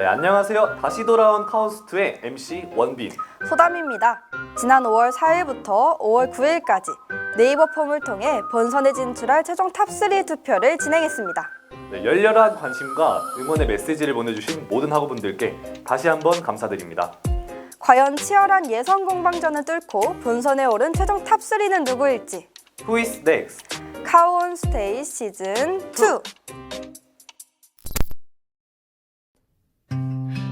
네, 안녕하세요. 다시 돌아온 카오스트의 MC 원빈. 소담입니다. 지난 5월 4일부터 5월 9일까지 네이버 폼을 통해 본선에 진출할 최종 탑3 투표를 진행했습니다. 네, 열렬한 관심과 응원의 메시지를 보내주신 모든 학우분들께 다시 한번 감사드립니다. 과연 치열한 예선 공방전을 뚫고 본선에 오른 최종 탑3는 누구일지 Who is next? 카온 스테이 시즌 2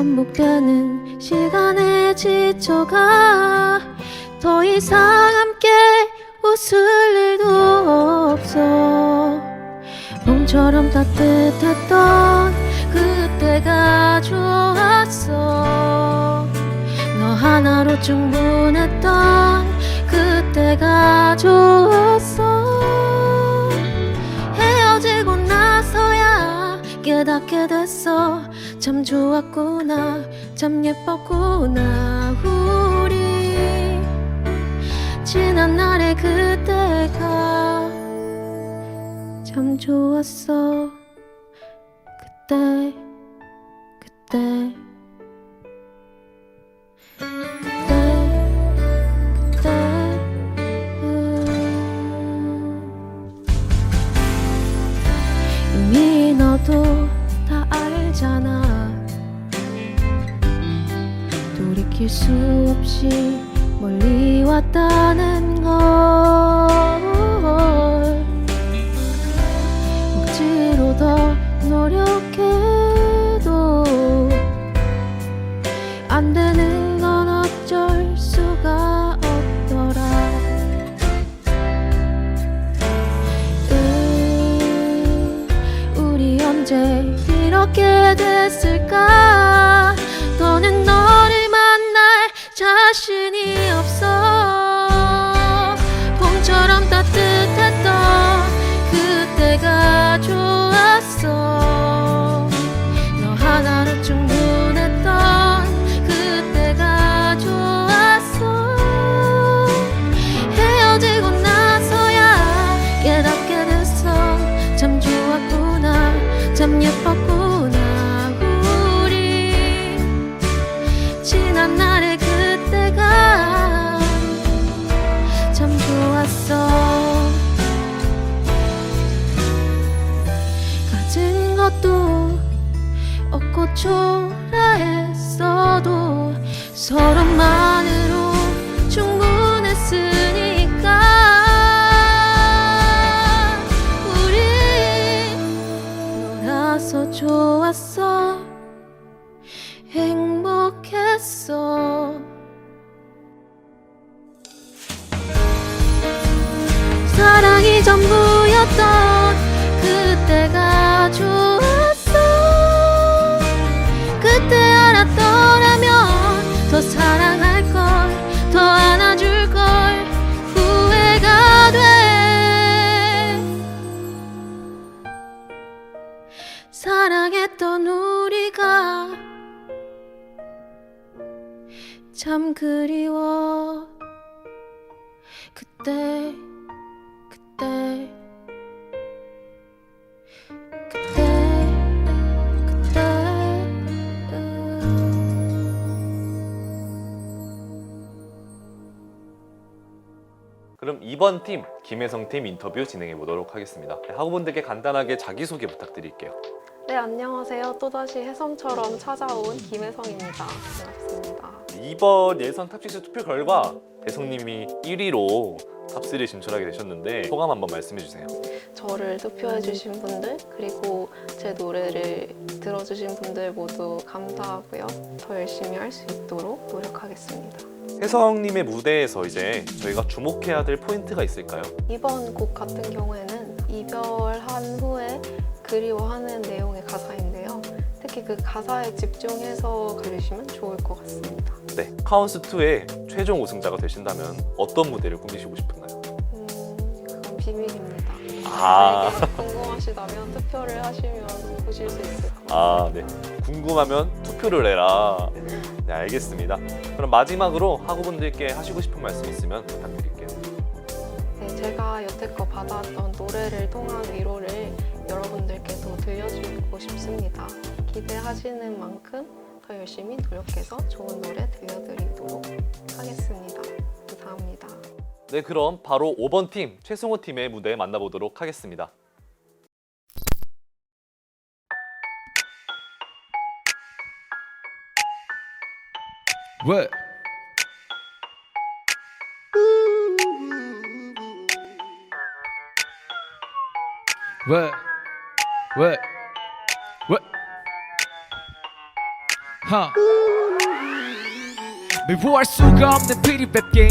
반복되는 시간에 지쳐가 더 이상 함께 웃을 일도 없어. 봄처럼 따뜻했던 그때가 좋았어. 너 하나로 충분했던 그때가 좋았어. 헤어지고 나서야 깨닫게 됐어 참 좋았구나 참 예뻤구나 우리. 지난 날의 그때가 참 좋았어. 그때 그때. 음. 이미 너도 다 알잖아 돌이킬 수 없이 멀리 왔다는 걸 그리워 그때 그때 그때 그때 음. 그럼 이번 팀 김혜성 팀 인터뷰 진행해 보도록 하겠습니다. 네, 학우분들께 간단하게 자기소개 부탁드릴게요. 네, 안녕하세요. 또다시 혜성처럼 찾아온 김혜성입니다. 이번 예선 탑6 투표 결과 혜성님이 1위로 탑3에 진출하게 되셨는데 소감 한번 말씀해 주세요. 저를 투표해 주신 분들, 그리고 제 노래를 들어주신 분들 모두 감사하고요. 더 열심히 할 수 있도록 노력하겠습니다. 혜성님의 무대에서 이제 저희가 주목해야 될 포인트가 있을까요? 이번 곡 같은 경우에는 이별한 후에 그리워하는 내용의 가사인데요. 특히 그 가사에 집중해서 들으시면 좋을 것 같습니다. 네, 카운스 2의 최종 우승자가 되신다면 어떤 무대를 꾸미시고 싶은가요? 음, 그건 비밀입니다. 아. 만약에 궁금하시다면 투표를 하시면 보실 수 있을 것 같습니다. 아, 네. 궁금하면 투표를 해라. 네, 알겠습니다. 그럼 마지막으로 학우분들께 하시고 싶은 말씀 있으면 부탁드릴게요. 네, 제가 여태껏 받아왔던 노래를 통한 위로를 여러분들께도 들려주고 싶습니다. 기대하시는 만큼 더 열심히 노력해서 좋은 노래 들려드리도록 하겠습니다. 감사합니다. 네, 그럼 바로 5번 팀 최승호 팀의 무대 만나보도록 하겠습니다. What? What? What? What? Huh? 미워할 수가 없는 프리랩 게임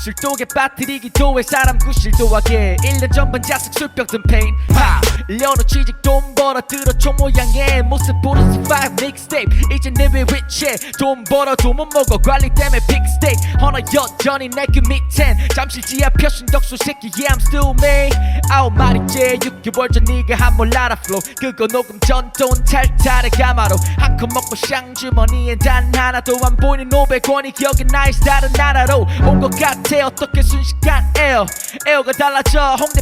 하! 술독에 빠뜨리 기도 해 사람 구실도 하게. 1년 전반 자석 술병 든 페인 하! 1년 후 취직 돈 벌어 들어줘 모양의 모습 보는 스파이 믹스테이프 이제 내외 위치에 돈 벌어도 못 먹어. 관리 때문에 빅스테이크 허나 여전히 내그 밑엔. 잠실 지하 표신 덕수 새끼 yeah I'm still me. 아우 말이지 6개월 전 네가 한몰 알아 flow. 그거 녹음 전 돈 탈탈의 가마로. 한컵 먹고 샹 주머니에 단 하나도 안 보이는 500원이 기억에 나이 다른 나라로. 온 것 같아 어떻게 순식간 에어 에어가 달라져. 홍대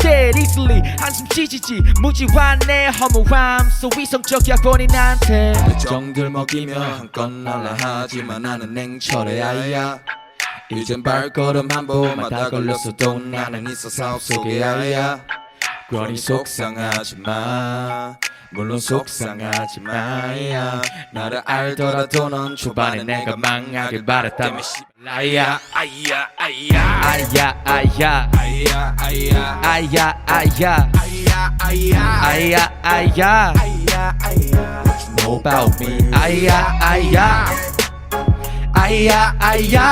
dead easily. 한숨 쉬지지. 무지환의 허무함. 소 위성적이야 나한테. 정들 먹이며 한껏 날라 하지만 나는 냉철해 아야. 이젠 발걸음 한 번마다 걸렸어도 나는 있어 사업 속에 아야. 괜히 속상하지 마 물론 속상하지 마야 나를 알더라도 넌 초반에 내가 망하길 바랬다면 아야 아야 아야 아야 아야 아야 아야 아야 아야 아야 아야 아야 What you know about me 아야 아야 아야 아야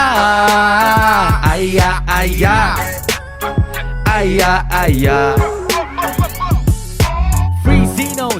아야 아야 아야 아야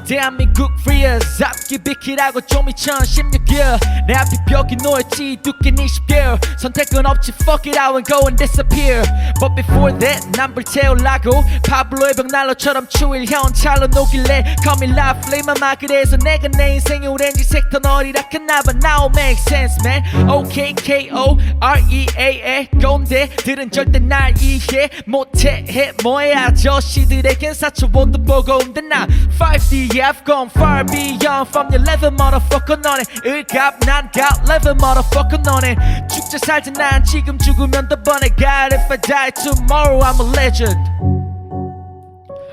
대한민국 프리어스 앞기 비키라고 좀 2016년 내 앞이 벽이 놓였지 두께는 20개월 선택은 없지 fuck it I will go and disappear. But before that 난 불 태우려고 파블로의 벽난로처럼 추일 현찰로 녹일래. Call me love flame 마. 그래서 내가 내 인생의 오렌지 색터 너리라 했나봐. Now make sense man. OK K.O. R.E.A.A 꼰대들은 절대 날 이해 못해. 해 뭐해? 아저씨들에겐 사초본도 보고 온데 나 5D I've gone far beyond from your level motherfucker 너네 을갑 난갑 level motherfucker 너네 축제 살때 난 지금 죽으면 더 번에 God if I die tomorrow I'm a legend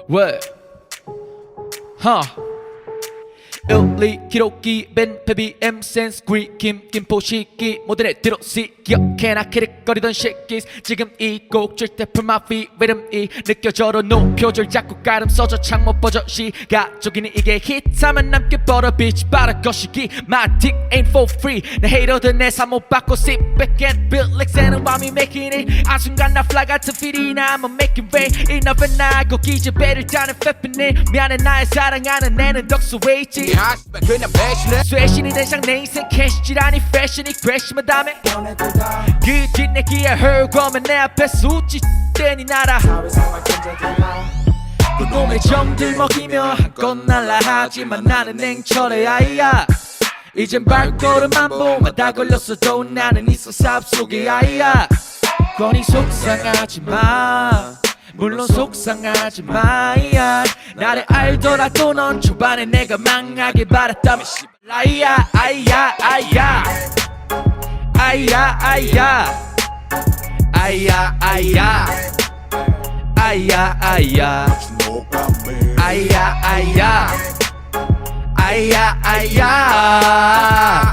What? Huh? 을리 기록기 벤페비 엠센스 그리 김김포 시기 모델에 들어시 기억해나 캐릭거리던 새끼 지금 이곡 절대 풀마 피 리듬이 느껴져로 노표절 자꾸 가름 써져 창못 버져 시가족이니 이게 히트하면 남게 벌어 빛이 빠른 것이기. My dick ain't for free. 내 헤이러들 내 사못 받고 sit back and build like 새는 밤이 making it. 한순간 나 fly 같은 필이나 I'ma make it rain enough and 나고 기집애를 짜는 페페네 미안해 나의 사랑하는 애는 덕수에 있지 그냥 배신해. 쇠신이 된상 내 인생 캐시지라니 패션이 크래시만 다음에 그 뒷내기에 헐거면 내 앞에서 웃지 땐이 나라. 그놈의 정들 먹이며 한껏 날라 하지만 나는 냉철해 아이야. 이젠 발걸음 한 번마다 걸렸어도 나는 있어 삽 속에 아이야. 괜히 속상하지 마 물론 속상하지 마야. 나를 알더라도 넌 초반에 내가 망하길 바랐다면 아이야 아이야 아이야. 아이야 아이야. 아이야 아이야. 아이야 아이야. me 아이야 아이야. 아이야 아이야.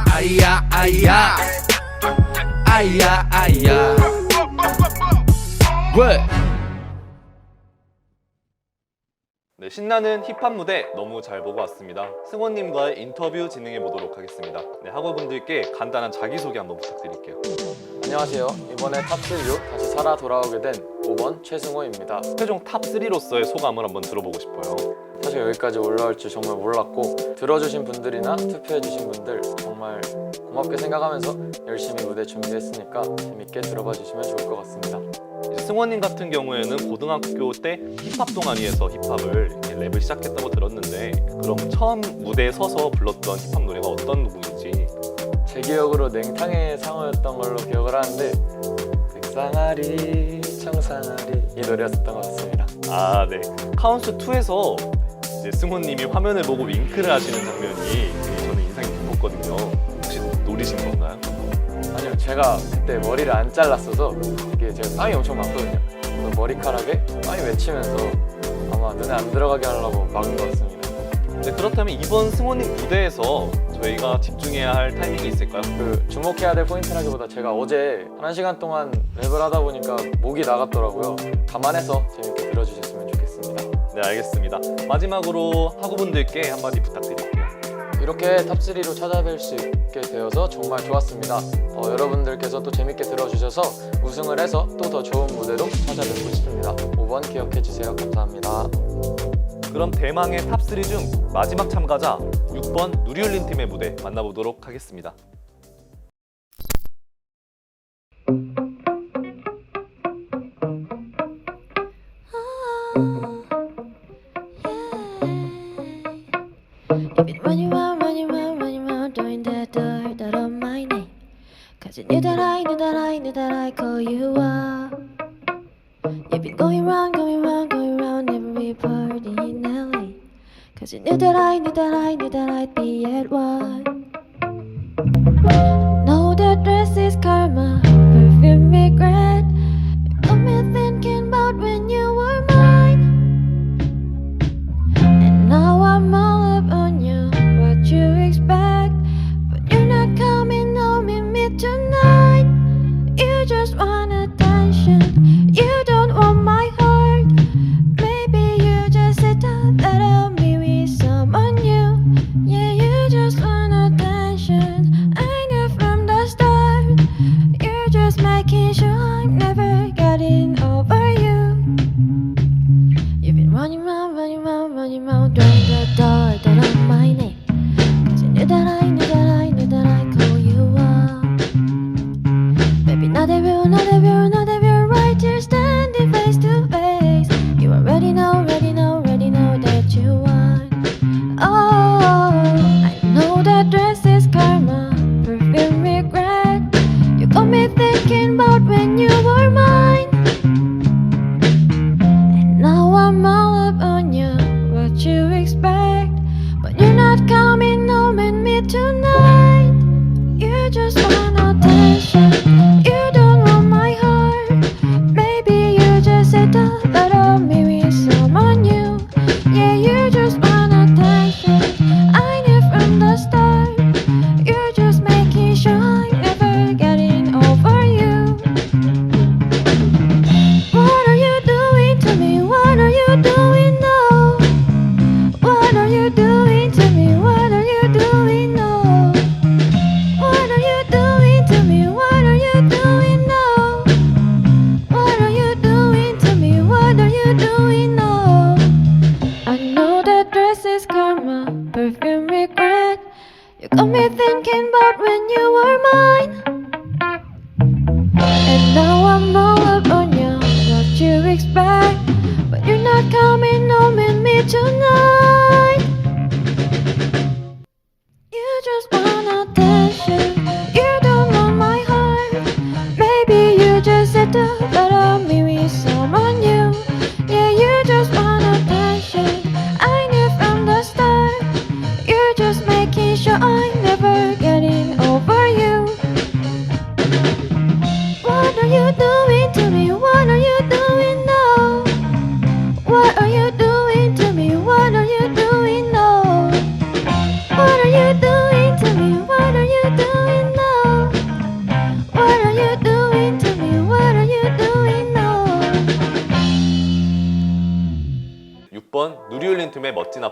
아이야 아이야. 아이야 아이야. What? 네, 신나는 힙합 무대 너무 잘 보고 왔습니다. 승호님과의 인터뷰 진행해 보도록 하겠습니다. 네, 학우분들께 간단한 자기소개 한번 부탁드릴게요. 안녕하세요. 이번에 탑3로 다시 살아 돌아오게 된 5번 최승호입니다. 최종 탑 3로서의 소감을 한번 들어보고 싶어요. 사실 여기까지 올라올 줄 정말 몰랐고 들어주신 분들이나 투표해주신 분들 정말 고맙게 생각하면서 열심히 무대 준비했으니까 재밌게 들어봐 주시면 좋을 것 같습니다. 승원님 같은 경우에는 고등학교 때 힙합 동아리에서 힙합을 랩을 시작했다고 들었는데 그럼 처음 무대에 서서 불렀던 힙합 노래가 어떤 곡인지 제 기억으로 냉탕의 상어였던 걸로 기억을 하는데 백상아리 청상아리 이 노래였었던 것 같습니다. 아, 네. 카운트 2에서 이제 승호님이 화면을 보고 윙크를 하시는 장면이 저는 인상이 깊었거든요. 혹시 노리신 건가요? 아니요, 제가 그때 머리를 안 잘랐어서 이게 제가 땀이 엄청 많거든요. 그래서 머리카락에 땀이 맺히면서 아마 눈에 안 들어가게 하려고 막은 것 같습니다. 네, 그렇다면 이번 승호님 무대에서 저희가 집중해야 할 타이밍이 있을까요? 그 주목해야 될 포인트라기보다 제가 어제 한 시간 동안 랩을 하다 보니까 목이 나갔더라고요. 감안해서 재밌게 들어주셨으면 좋겠습니다. 네, 알겠습니다. 마지막으로 학우분들께 한마디 부탁드릴게요. 이렇게 탑3로 찾아뵐 수 있게 되어서 정말 좋았습니다. 어, 여러분들께서 또 재밌게 들어주셔서 우승을 해서 또 더 좋은 무대로 찾아뵙고 싶습니다. 5번 기억해 주세요. 감사합니다. 그럼 대망의 탑3 중 마지막 참가자 6번 누리울린 팀의 무대 만나보도록 하겠습니다. Running around, Cause you knew that I knew that I knew that I call you up. You've been going round, going round, going round every party in LA. Cause you knew that I knew that I knew that I'd be at one.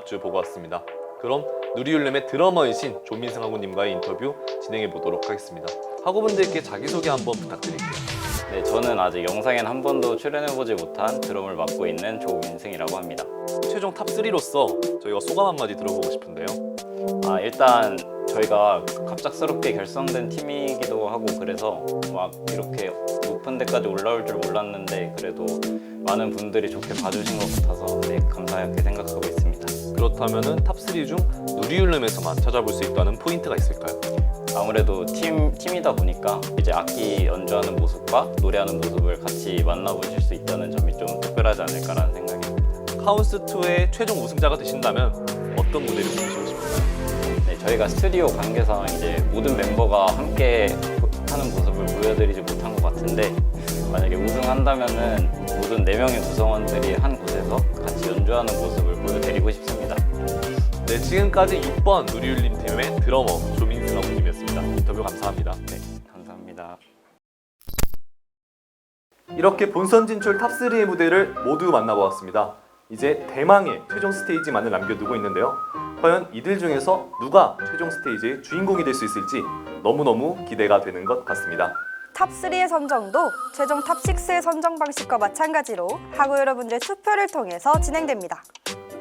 합주 보고 왔습니다. 그럼 누리울림의 드러머이신 조민승 학우님과의 인터뷰 진행해 보도록 하겠습니다. 학우분들께 자기소개 한번 부탁드릴게요. 네, 저는 아직 영상엔 한 번도 출연해보지 못한 드럼을 맡고 있는 조민승이라고 합니다. 최종 탑3로서 저희가 소감 한마디 들어보고 싶은데요. 아, 일단 저희가 갑작스럽게 결성된 팀이기도 하고 그래서 막 이렇게 높은 데까지 올라올 줄 몰랐는데 그래도 많은 분들이 좋게 봐주신 것 같아서 네, 감사하게 생각하고 있습니다. 그렇다면 탑3 중 누리울름에서만 찾아볼 수 있다는 포인트가 있을까요? 아무래도 팀, 팀이다 보니까 이제 악기 연주하는 모습과 노래하는 모습을 같이 만나보실 수 있다는 점이 좀 특별하지 않을까라는 생각이 듭니다. 카운스2의 최종 우승자가 되신다면 어떤 무대를 보여주고 싶을까요? 네, 저희가 스튜디오 관계상 이제 모든 멤버가 함께 보- 하는 모습을 보여드리지 못한 것 같은데 만약에 우승한다면은 모든 네 명의 구성원들이 한 곳에서 연주하는 모습을 보여드리고 싶습니다. 네, 지금까지 6번 누리울림 팀의 드러머 조민승 아버님이었습니다. 인터뷰 감사합니다. 네, 감사합니다. 이렇게 본선 진출 탑3의 무대를 모두 만나보았습니다. 이제 대망의 최종 스테이지만을 남겨두고 있는데요. 과연 이들 중에서 누가 최종 스테이지의 주인공이 될 수 있을지 너무너무 기대가 되는 것 같습니다. 탑3의 선정도 최종 탑6의 선정 방식과 마찬가지로 학우 여러분들의 투표를 통해서 진행됩니다.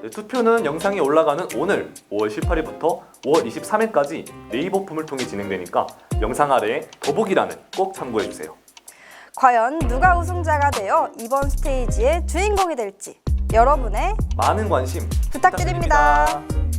네, 투표는 영상이 올라가는 오늘 5월 18일부터 5월 23일까지 네이버 품을 통해 진행되니까 영상 아래에 더보기란을 꼭 참고해주세요. 과연 누가 우승자가 되어 이번 스테이지의 주인공이 될지 여러분의 많은 관심 부탁드립니다. 부탁드립니다.